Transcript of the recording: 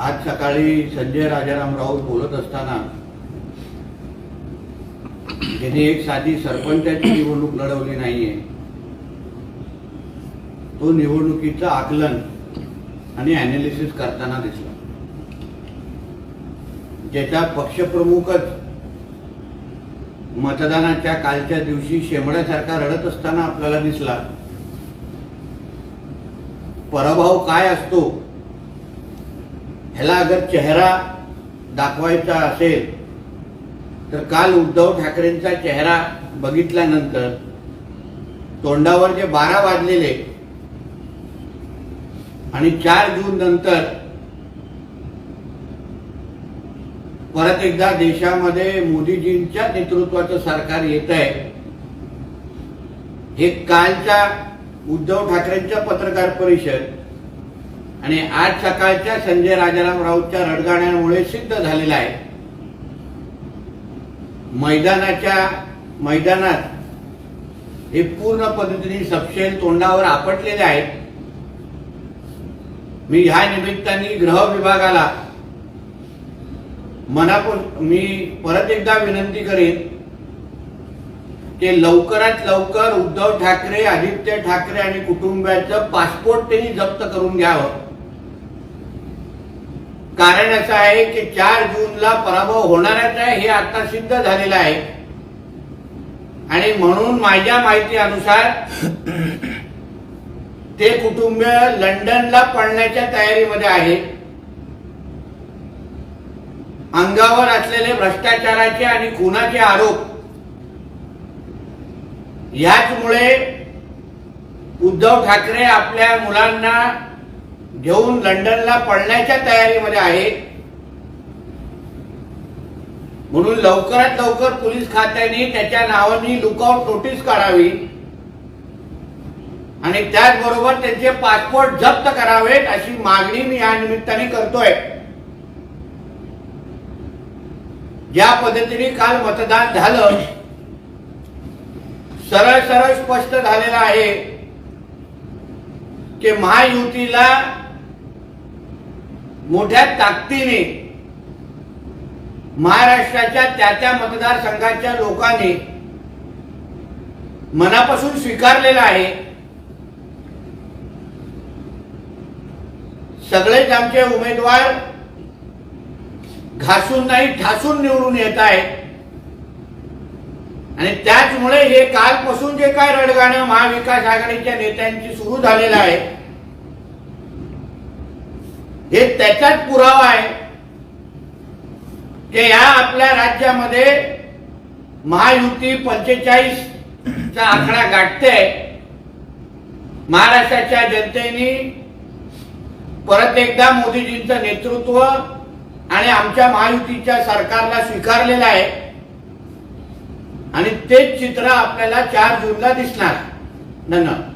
आज सकाळी संजय राजाराम राऊत बोलत असताना त्यांनी एक साधी सरपंचाची निवडणूक लढवली नाहीये तो निवडणुकीचं आकलन आणि अनालिसिस करताना दिसला. ज्याचा पक्षप्रमुखच मतदानाच्या कालच्या दिवशी शेमड्यासारखा रडत असताना आपल्याला दिसला पराभव काय असतो ह्याला अगर चेहरा दाखवायचा असेल तर काल उद्धव ठाकरेंचा चेहरा बघितल्यानंतर तोंडावर जे बारा वाजलेले आणि चार जून नंतर परत एकदा देशामध्ये मोदीजींच्या नेतृत्वाचं सरकार येत आहे हे कालच्या उद्धव ठाकरेंच्या पत्रकार परिषद आणि आज सकाळच्या संजय राजाराम राऊतच्या रडगाण्यांमुळे सिद्ध झालेलं आहे. मैदानाच्या मैदानात हे पूर्ण पद्धतीने सपशेल तोंडावर आपटलेले आहेत. मी ह्या निमित्ताने गृह विभागाला मनापूर मी परत एकदा विनंती करेन की लवकरात लवकर उद्धव ठाकरे आदित्य ठाकरे आणि कुटुंबियाचं पासपोर्ट त्यांनी जप्त करून घ्यावं. कारण असं आहे की चार जूनला पराभव होणारच आहे हे आता सिद्ध झालेलं आहे. आणि म्हणून माझ्या माहिती अनुसार ते कुटुंब लंडनला पळण्याच्या तयारीमध्ये आहे. अंगावर असलेले भ्रष्टाचाराचे आणि खुनाचे आरोप. याचमुळे उद्धव ठाकरे आपल्या मुलांना घेऊन लंडनला पळण्याच्या तयारीमध्ये आहे. म्हणून लवकरात लवकर पोलीस खात्याने त्याच्या नावाने लुकआउट नोटीस काढावी. आणि त्याचबरोबर त्यांचे पासपोर्ट जप्त करावेत अशी मागणी मी या निमित्ताने करतोय. ज्या पद्धतीने काल मतदान झालं सरळ सरळ स्पष्ट झालेलं आहे की महायुतीला मोठ्या ताकदीने महाराष्ट्राच्या त्या त्या मतदारसंघाच्या लोकांनी मनापासून स्वीकारलेला आहे. सगळेच आमचे उमेदवार घासून नाही ठासून निवडून येत आहेत. आणि त्याचमुळे हे कालपासून जे काय रडगाणं महाविकास आघाडीच्या नेत्यांची सुरू झालेलं आहे हे त्याचाच पुरावा आहे की या आपल्या राज्यामध्ये महायुती पंचेचाळीस चा आकडा गाठते महाराष्ट्राच्या जनतेने परत एकदा मोदीजींचं नेतृत्व आणि आमच्या महायुतीच्या सरकारला स्वीकारलेलं आहे. आणि तेच चित्र आपल्याला चार जूनला दिसणार. धन्यवाद.